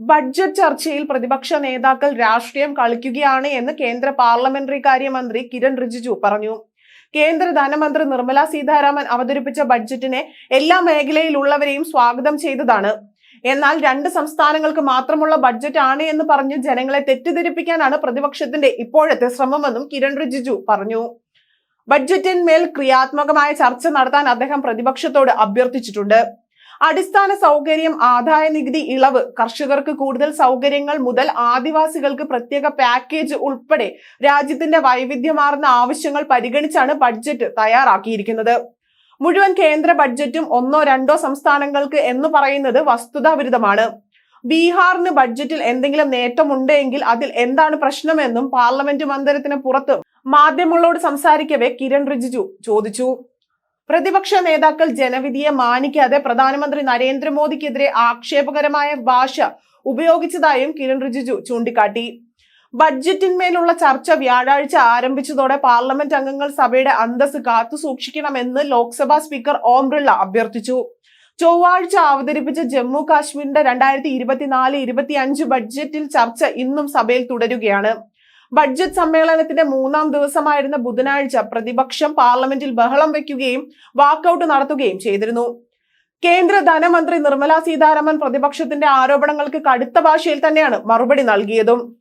Budget ചർച്ചയിൽ പ്രതിപക്ഷ നേതാക്കൾ രാഷ്ട്രീയം കളിക്കുകയാണ് എന്ന് കേന്ദ്ര പാർലമെന്ററി കാര്യമന്ത്രി കിരൺ റിജിജു പറഞ്ഞു. കേന്ദ്ര ധനമന്ത്രി നിർമ്മല സീതാരാമൻ അവതരിപ്പിച്ച ബഡ്ജറ്റിനെ എല്ലാ മേഖലയിലുള്ളവരെയും സ്വാഗതം ചെയ്തതാണ്. എന്നാൽ രണ്ട് സംസ്ഥാനങ്ങൾക്ക് മാത്രമുള്ള ബഡ്ജറ്റ് ആണ് എന്ന് പറഞ്ഞ് ജനങ്ങളെ തെറ്റിദ്ധരിപ്പിക്കാനാണ് പ്രതിപക്ഷത്തിന്റെ ഇപ്പോഴത്തെ ശ്രമമെന്നും കിരൺ റിജിജു പറഞ്ഞു. ബഡ്ജറ്റിന്മേൽ ക്രിയാത്മകമായ ചർച്ച നടത്താൻ അദ്ദേഹം പ്രതിപക്ഷത്തോട് അഭ്യർത്ഥിച്ചിട്ടുണ്ട്. അടിസ്ഥാന സൗകര്യം ആദായ നികുതി ഇളവ് കർഷകർക്ക് കൂടുതൽ സൗകര്യങ്ങൾ മുതൽ ആദിവാസികൾക്ക് പ്രത്യേക പാക്കേജ് ഉൾപ്പെടെ രാജ്യത്തിന്റെ വൈവിധ്യമാർന്ന ആവശ്യങ്ങൾ പരിഗണിച്ചാണ് ബഡ്ജറ്റ് തയ്യാറാക്കിയിരിക്കുന്നത്. മുഴുവൻ കേന്ദ്ര ബഡ്ജറ്റും ഒന്നോ രണ്ടോ സംസ്ഥാനങ്ങൾക്ക് എന്ന് പറയുന്നത് വസ്തുതാവിരുദ്ധമാണ്. ബീഹാറിന് ബഡ്ജറ്റിൽ എന്തെങ്കിലും നേട്ടമുണ്ട് എങ്കിൽ അതിൽ എന്താണ് പ്രശ്നമെന്നും പാർലമെന്റ് മന്ദിരത്തിന് പുറത്ത് മാധ്യമങ്ങളോട് സംസാരിക്കവേ കിരൺ റിജിജു ചോദിച്ചു. പ്രതിപക്ഷ നേതാക്കൾ ജനവിധിയെ മാനിക്കാതെ പ്രധാനമന്ത്രി നരേന്ദ്രമോദിക്കെതിരെ ആക്ഷേപകരമായ ഭാഷ ഉപയോഗിച്ചതായും കിരൺ റിജിജു ചൂണ്ടിക്കാട്ടി. ബഡ്ജറ്റിന്മേലുള്ള ചർച്ച വ്യാഴാഴ്ച ആരംഭിച്ചതോടെ പാർലമെന്റ് അംഗങ്ങൾ സഭയുടെ അന്തസ് കാത്തുസൂക്ഷിക്കണമെന്ന് ലോക്സഭാ സ്പീക്കർ ഓം ബിർള അഭ്യർത്ഥിച്ചു. ചൊവ്വാഴ്ച അവതരിപ്പിച്ച ജമ്മു കാശ്മീരിന്റെ രണ്ടായിരത്തി ഇരുപത്തിനാല് ഇരുപത്തി അഞ്ച് ബഡ്ജറ്റിൽ ചർച്ച ഇന്നും സഭയിൽ തുടരുകയാണ്. ബഡ്ജറ്റ് സമ്മേളനത്തിന്റെ മൂന്നാം ദിവസമായിരുന്ന ബുധനാഴ്ച പ്രതിപക്ഷം പാർലമെന്റിൽ ബഹളം വയ്ക്കുകയും വാക്കൌട്ട് നടത്തുകയും ചെയ്തിരുന്നു. കേന്ദ്ര ധനമന്ത്രി നിർമ്മല സീതാരാമൻ പ്രതിപക്ഷത്തിന്റെ ആരോപണങ്ങൾക്ക് കടുത്ത ഭാഷയിൽ തന്നെയാണ് മറുപടി നൽകിയതും.